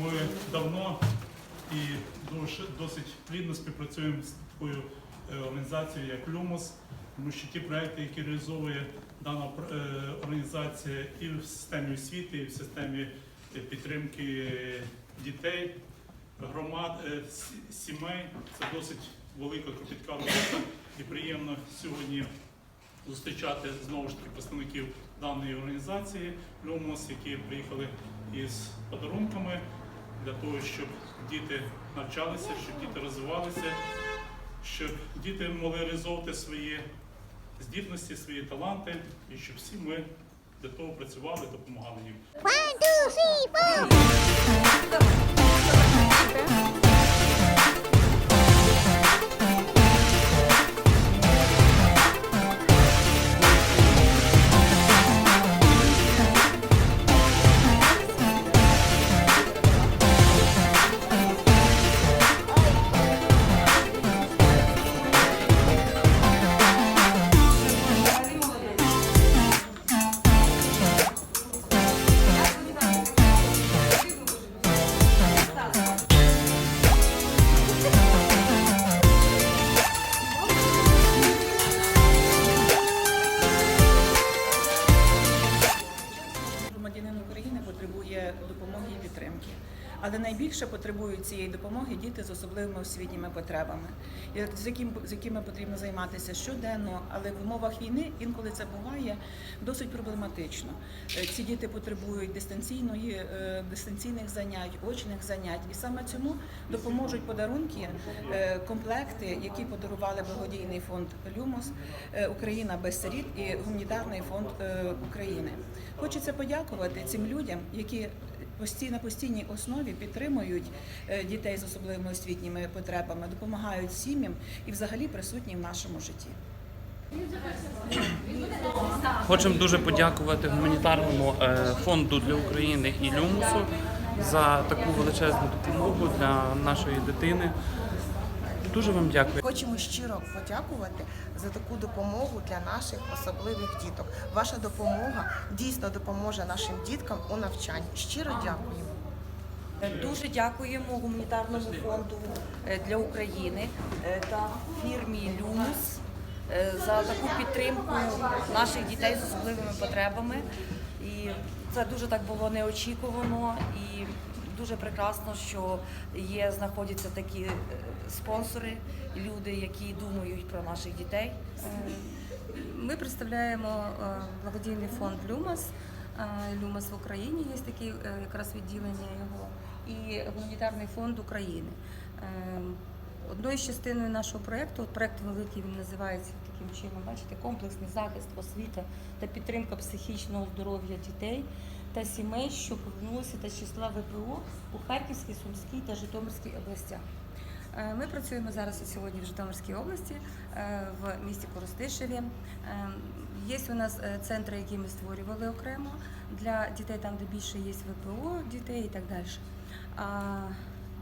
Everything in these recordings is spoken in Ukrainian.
Ми давно і досить плідно співпрацюємо з такою е, організацією, як Люмос, тому що ті проекти, які реалізовує дана е, організація і в системі освіти, і в системі е, підтримки дітей, громад, сімей, це досить велика кропітка робота. І приємно сьогодні зустрічати знову ж таки представників даної організації Люмос, які приїхали із подарунками для того, щоб діти навчалися, щоб діти розвивалися, щоб діти могли реалізовувати свої здібності, свої таланти, і щоб всі ми для того працювали, допомагали їм. One, two, three, four. Але найбільше потребують цієї допомоги діти з особливими освітніми потребами, з, яким, з якими потрібно займатися щоденно, але в умовах війни інколи це буває досить проблематично. Е, Ці діти потребують дистанційної, е, дистанційних занять, очних занять, і саме цьому допоможуть подарунки, е, комплекти, які подарували благодійний фонд Люмос, е, Україна без сиріт і гуманітарний фонд України. Хочеться подякувати цим людям, які пості- на постійній основі підтримують е, дітей з особливими освітніми потребами, допомагають сім'ям і взагалі присутні в нашому житті. Хочемо дуже подякувати гуманітарному е, фонду для України і Люмусу за таку величезну допомогу для нашої дитини. Дуже вам дякую. Хочемо щиро подякувати за таку допомогу для наших особливих діток. Ваша допомога дійсно допоможе нашим діткам у навчанні. Щиро дякуємо. Дуже дякуємо гуманітарному фонду е, для України е, та фірмі Люмус е, за таку підтримку наших дітей з особливими потребами. І це дуже так було неочікувано і дуже прекрасно, що є, знаходяться такі е, спонсори, люди, які думають про наших дітей. Ми представляємо е, благодійний фонд Люмас. Е, Люмас в Україні є таке е, якраз відділення його, і гуманітарний фонд України. Е, Одною з частиною нашого проєкту, проєкт великий він називається таким чином, бачите, комплексний захист, освіта та підтримка психічного здоров'я дітей та сімей, що повернулися та числа ВПО у Харківській, Сумській та Житомирській областях. Е, Ми працюємо зараз сьогодні в Житомирській області, е, в місті Коростишеві. Е, Є у нас центри, які ми створювали окремо для дітей, там, де більше є ВПО дітей і так далі. А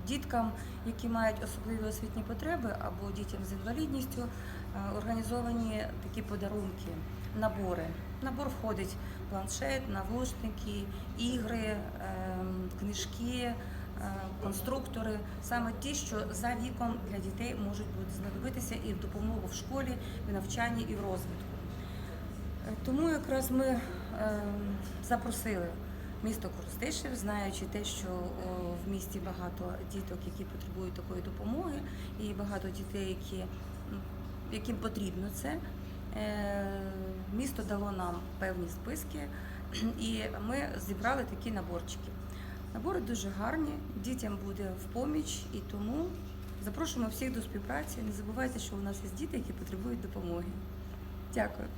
діткам, які мають особливі освітні потреби або дітям з інвалідністю, організовані такі подарунки, набори. Набор входить планшет, навушники, ігри, ем, книжки, е, конструктори, саме ті, що за віком для дітей можуть бути знадобитися і в допомогу в школі, в навчанні і в розвитку. Е, Тому якраз ми ем, запросили місто Коростишев, знаючи те, що в місті багато діток, які потребують такої допомоги, і багато дітей, які, яким потрібно це. Е, Місто дало нам певні списки, і ми зібрали такі наборчики. Набори дуже гарні, дітям буде в поміч, і тому запрошуємо всіх до співпраці. Не забувайте, що у нас є діти, які потребують допомоги. Дякую.